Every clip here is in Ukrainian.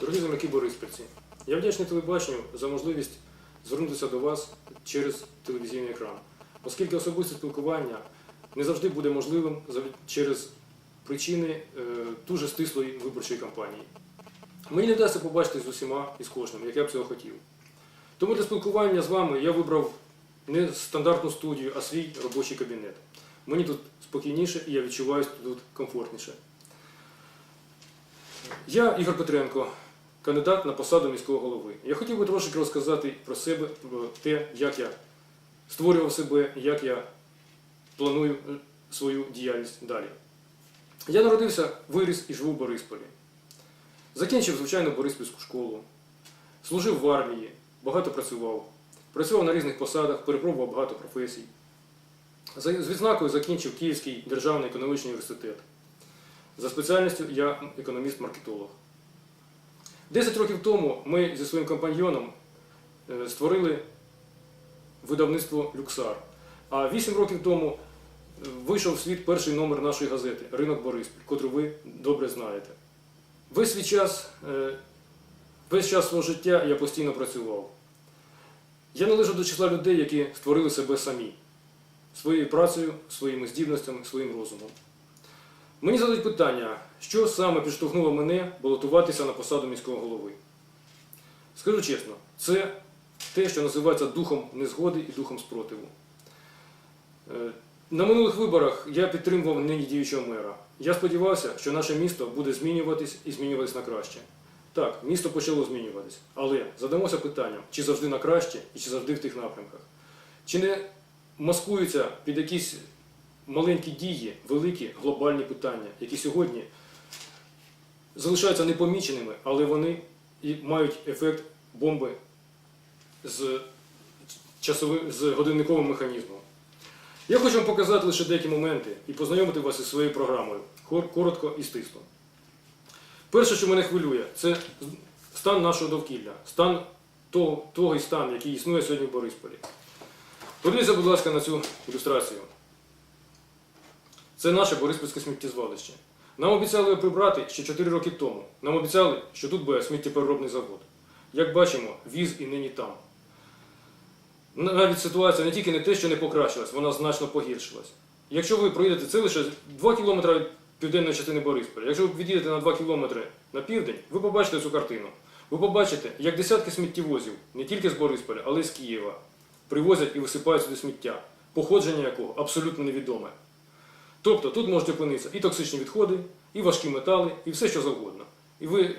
Дорогі земляки Бориспільці, я вдячний телебаченню за можливість звернутися до вас через телевізійний екран, оскільки особисте спілкування не завжди буде можливим через причини е, дуже стислої виборчої кампанії. Мені не вдасться побачити з усіма і з кожним, як я б цього хотів. Тому для спілкування з вами я вибрав не стандартну студію, а свій робочий кабінет. Мені тут спокійніше і я відчуваюся тут комфортніше. Я Ігор Петренко, кандидат на посаду міського голови. Я хотів би трошки розказати про себе, про те, як я створював себе, як я планую е, свою діяльність далі. Я народився, виріс і живу в Борисполі. Закінчив, звичайно, Бориспільську школу, служив в армії, багато працював, працював на різних посадах, перепробував багато професій. З відзнакою закінчив Київський державний економічний університет. За спеціальністю я економіст-маркетолог. Десять років тому ми зі своїм компаньйоном е, створили видавництво Люксар. А вісім років тому е, вийшов в світ перший номер нашої газети Ринок Бориспіль, котру ви добре знаєте. Весь свій час, е, весь час свого життя я постійно працював. Я належу до числа людей, які створили себе самі своєю працею, своїми здібностями, своїм розумом. Мені задають питання, що саме підштовхнуло мене балотуватися на посаду міського голови. Скажу чесно, це те, що називається духом незгоди і духом спротиву. Е, На минулих виборах я підтримував нині діючого мера. Я сподівався, що наше місто буде змінюватись і змінюватись на краще. Так, місто почало змінюватись, але задамося питанням, чи завжди на краще і чи завжди в тих напрямках. Чи не маскуються під якісь маленькі дії, великі глобальні питання, які сьогодні залишаються непоміченими, але вони і мають ефект бомби з, часовим, з годинниковим механізмом. Я хочу вам показати лише деякі моменти і познайомити вас із своєю програмою коротко і стисло. Перше, що мене хвилює, це стан нашого довкілля, стан того, того і стан, який існує сьогодні в Борисполі. Подивіться, будь ласка, на цю ілюстрацію. Це наше Бориспільське сміттєзвалище. Нам обіцяли прибрати ще 4 роки тому. Нам обіцяли, що тут буде сміттєпереробний завод. Як бачимо, віз і нині там. Навіть ситуація не тільки не те, що не покращилась, вона значно погіршилась. Якщо ви проїдете це лише 2 кілометри від південної частини Борисполя, якщо ви від'їдете на 2 кілометри на південь, ви побачите цю картину. Ви побачите, як десятки сміттєвозів, не тільки з Борисполя, але й з Києва, привозять і висипають сюди сміття, походження якого абсолютно невідоме. Тобто тут можуть опинитися і токсичні відходи, і важкі метали, і все, що завгодно. І ви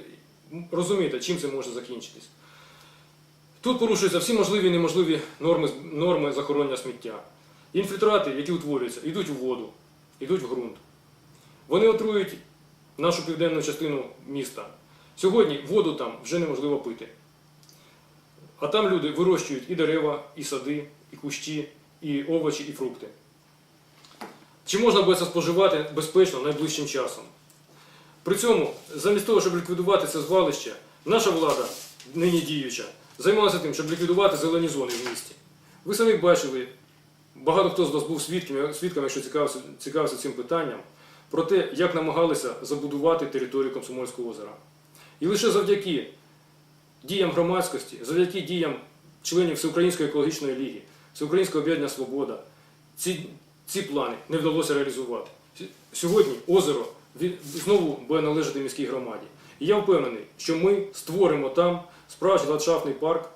розумієте, чим це може закінчитись. Тут порушуються всі можливі і неможливі норми, норми захоронення сміття. Інфільтрати, які утворюються, йдуть у воду, йдуть в ґрунт. Вони отруюють нашу південну частину міста. Сьогодні воду там вже неможливо пити. А там люди вирощують і дерева, і сади, і кущі, і овочі, і фрукти. Чи можна буде це споживати безпечно найближчим часом? При цьому, замість того, щоб ліквідувати це звалище, наша влада, нині діюча, займалася тим, щоб ліквідувати зелені зони в місті. Ви самі бачили, багато хто з вас був свідком, свідком якщо цікавився, цікавився цим питанням, про те, як намагалися забудувати територію Комсомольського озера. І лише завдяки діям громадськості, завдяки діям членів Всеукраїнської екологічної ліги, Всеукраїнського об'єднання Свобода, ці, ці плани не вдалося реалізувати. Сьогодні озеро знову буде належати міській громаді. І я впевнений, що ми створимо там справжній ландшафтний парк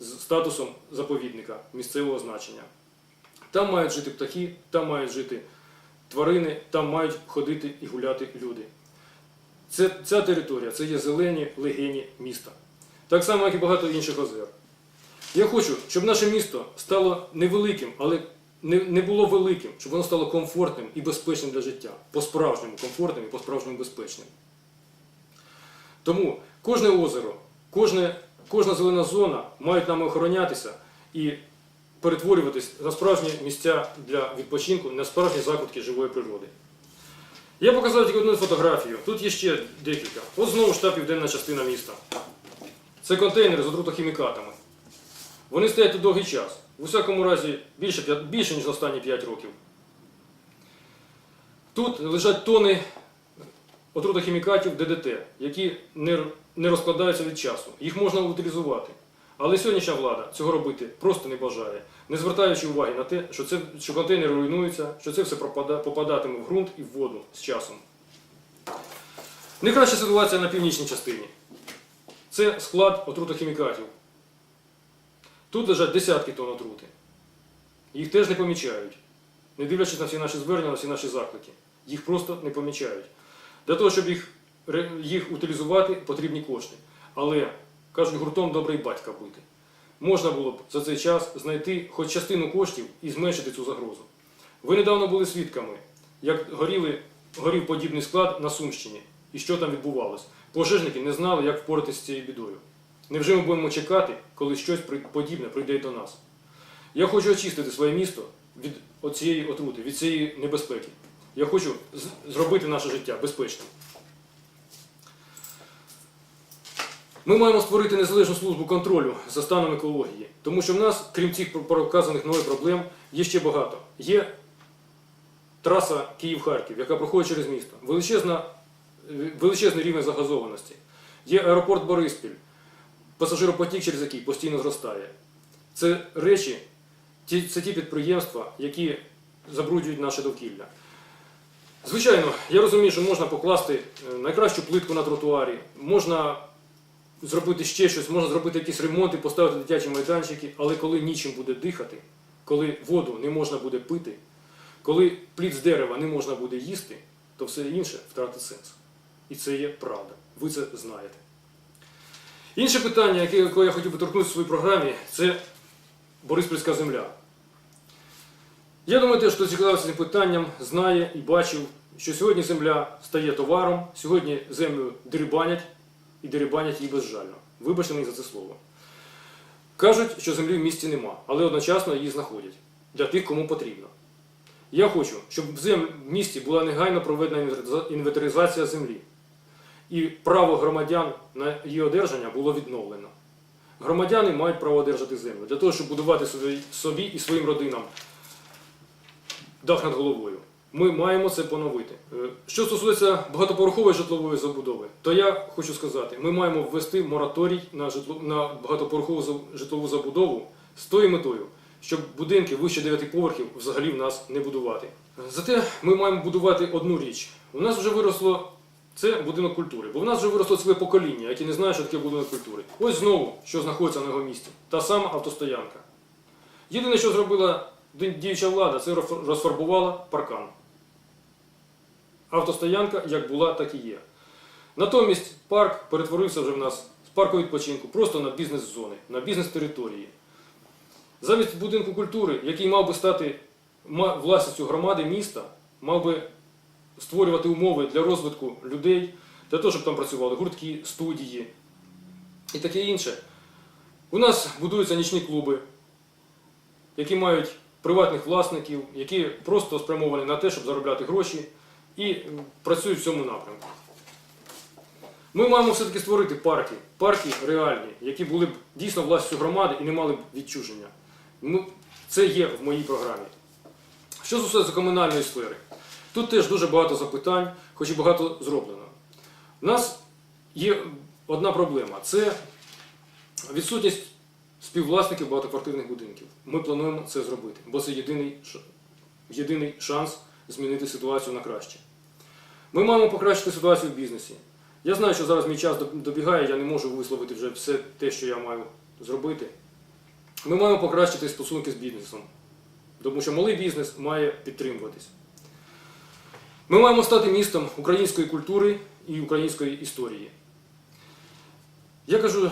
з статусом заповідника місцевого значення. Там мають жити птахи, там мають жити тварини, там мають ходити і гуляти люди. Це, ця територія це є зелені легені міста. Так само, як і багато інших озер. Я хочу, щоб наше місто стало невеликим, але не, не було великим, щоб воно стало комфортним і безпечним для життя. По-справжньому комфортним і по-справжньому безпечним. Тому кожне озеро, кожне, кожна зелена зона мають нами охоронятися і перетворюватись на справжні місця для відпочинку, на справжні закутки живої природи. Я показав тільки одну фотографію. Тут є ще декілька. От знову ж та південна частина міста. Це контейнери з отрутохімікатами. Вони стоять тут довгий час. В усякому разі більше, більше ніж останні 5 років. Тут лежать тони отрутохімікатів ДДТ, які не, розкладаються від часу. Їх можна утилізувати. Але сьогоднішня влада цього робити просто не бажає, не звертаючи уваги на те, що, це, що контейнери руйнуються, що це все попадатиме в ґрунт і в воду з часом. Не краща ситуація на північній частині. Це склад отрутохімікатів. Тут лежать десятки тонн отрути. Їх теж не помічають, не дивлячись на всі наші звернення, на всі наші заклики. Їх просто не помічають. Для того, щоб їх, їх утилізувати, потрібні кошти. Але, кажуть, гуртом добре й батька бити. Можна було б за цей час знайти хоч частину коштів і зменшити цю загрозу. Ви недавно були свідками, як горіли, горів подібний склад на Сумщині і що там відбувалось. Пожежники не знали, як впоратися з цією бідою. Невже ми будемо чекати, коли щось подібне прийде до нас? Я хочу очистити своє місто від цієї отрути, від цієї небезпеки. Я хочу зробити наше життя безпечним. Ми маємо створити незалежну службу контролю за станом екології, тому що в нас, крім цих проказаних мною проблем, є ще багато. Є траса Київ-Харків, яка проходить через місто. Величезна, е, величезний рівень загазованості. Є аеропорт Бориспіль, пасажиропотік, через який постійно зростає. Це речі, це ті підприємства, які забруднюють наше довкілля. Звичайно, я розумію, що можна покласти е, найкращу плитку на тротуарі, можна зробити ще щось, можна зробити якісь ремонти, поставити дитячі майданчики, але коли нічим буде дихати, коли воду не можна буде пити, коли плід з дерева не можна буде їсти, то все інше втратить сенс. І це є правда. Ви це знаєте. Інше питання, яке я хотів би торкнутися в своїй програмі, це Бориспільська земля. Я думаю, те, хто цікавився цим питанням, знає і бачив, що сьогодні земля стає товаром, сьогодні землю дерибанять і дерибанять її безжально. Вибачте мені за це слово. Кажуть, що землі в місті нема, але одночасно її знаходять для тих, кому потрібно. Я хочу, щоб в місті була негайно проведена інвентаризація землі. І право громадян на її одержання було відновлено. Громадяни мають право одержати землю для того, щоб будувати собі, і своїм родинам дах над головою. Ми маємо це поновити. Е, Що стосується багатоповерхової житлової забудови, то я хочу сказати, ми маємо ввести мораторій на, житло, на багатоповерхову житлову забудову з тою метою, щоб будинки вище 9 поверхів взагалі в нас не будувати. Зате ми маємо будувати одну річ. У нас вже виросло це будинок культури, бо в нас вже виросло ціле покоління, яке не знає, що таке будинок культури. Ось знову, що знаходиться на його місці, та сама автостоянка. Єдине, що зробила діюча влада, це розфарбувала паркан. Автостоянка як була, так і є. Натомість парк перетворився вже в нас з парку відпочинку просто на бізнес-зони, на бізнес-території. Замість будинку культури, який мав би стати власністю громади міста, мав би створювати умови для розвитку людей, для того, щоб там працювали гуртки, студії і таке інше. У нас будуються нічні клуби, які мають приватних власників, які просто спрямовані на те, щоб заробляти гроші і працюють в цьому напрямку. Ми маємо все-таки створити парки, парки реальні, які були б дійсно власністю громади і не мали б відчуження. Це є в моїй програмі. Що стосується комунальної сфери, тут теж дуже багато запитань, хоч і багато зроблено. У нас є одна проблема це відсутність співвласників багатоквартирних будинків. Ми плануємо це зробити, бо це єдиний, єдиний шанс змінити ситуацію на краще. Ми маємо покращити ситуацію в бізнесі. Я знаю, що зараз мій час добігає, я не можу висловити вже все те, що я маю зробити. Ми маємо покращити стосунки з бізнесом, тому що малий бізнес має підтримуватись. Ми маємо стати містом української культури і української історії. Я кажу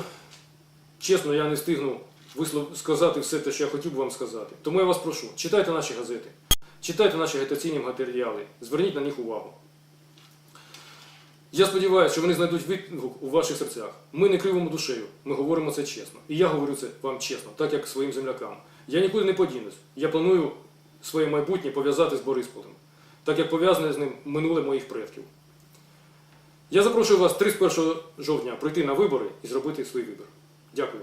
чесно, я не встигну сказати все те, що я хотів би вам сказати. Тому я вас прошу, читайте наші газети, читайте наші агітаційні матеріали, зверніть на них увагу. Я сподіваюся, що вони знайдуть відгук у ваших серцях. Ми не кривимо душею, ми говоримо це чесно. І я говорю це вам чесно, так як своїм землякам. Я нікуди не подінусь. Я планую своє майбутнє пов'язати з Борисполем, так як пов'язане з ним минуле моїх предків. Я запрошую вас 31 жовтня прийти на вибори і зробити свій вибір. Дякую.